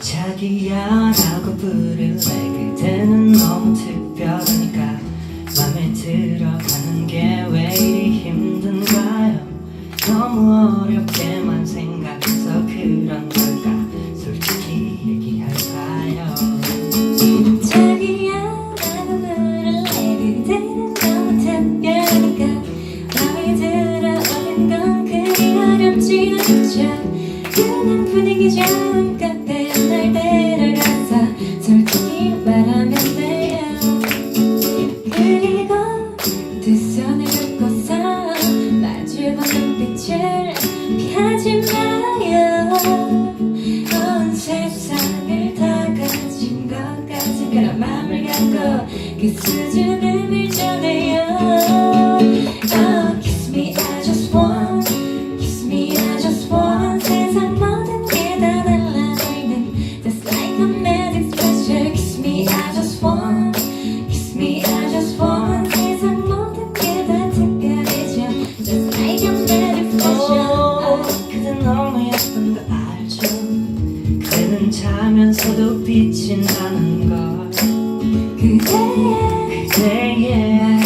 자기야라고 부를래 여자 그냥 분위기 잠깐 때날 데려가서 솔직히 말하면 돼요. 그리고 두 손을 묶고서 마주보는 빛을 피하지 마요. 온 세상을 다 가진 것까지 그런 마음을 갖고 그 수준을 너도 빛이 나는 걸. 그대의 그대의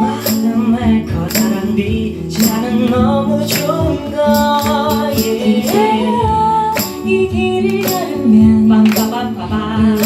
마음에 커다란 빛이 나는 너무 좋은 걸. yeah. 이 길을 걸으면 빰빠밤빠밤.